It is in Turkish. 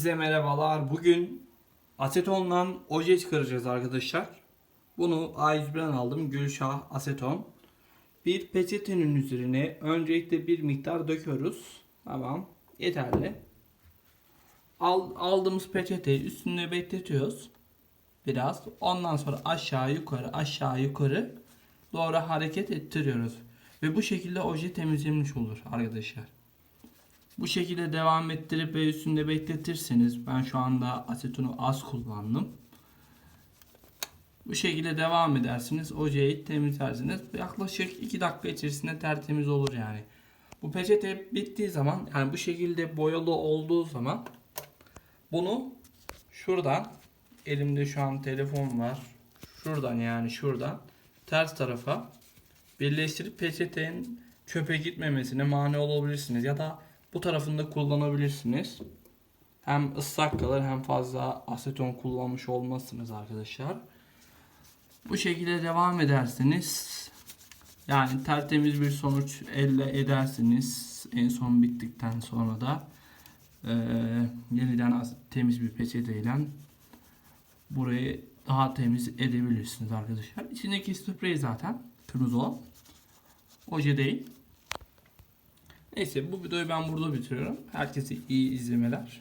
Size merhabalar. Bugün asetonla oje çıkaracağız arkadaşlar. Bunu A101'den aldım. Gülşah aseton. Bir peçetenin üzerine öncelikle bir miktar döküyoruz. Tamam. Yeterli. Al, aldığımız peçeteyi üstüne bekletiyoruz. Biraz. Ondan sonra aşağı yukarı aşağı yukarı doğru hareket ettiriyoruz. Ve bu şekilde oje temizlenmiş olur arkadaşlar. Bu şekilde devam ettirip ve üstünde bekletirseniz ben şu anda asetonu az kullandım. Bu şekilde devam edersiniz. Ojeyi temizlersiniz. Yaklaşık 2 dakika içerisinde tertemiz olur yani. Bu peçete bittiği zaman yani bu şekilde boyalı olduğu zaman bunu şuradan elimde şu an telefon var. Şuradan yani şuradan ters tarafa birleştirip peçetenin çöpe gitmemesine mani olabilirsiniz ya da bu tarafında kullanabilirsiniz. Hem ıslak kalır hem fazla aseton kullanmış olmazsınız arkadaşlar. Bu şekilde devam ederseniz yani tertemiz bir sonuç elde edersiniz. En son bittikten sonra da eee, yeniden temiz bir peçeteyle burayı daha temiz edebilirsiniz arkadaşlar. İçindeki sprey zaten kırmızı olan. Oje değil. Neyse bu videoyu ben burada bitiriyorum. Herkese iyi izlemeler.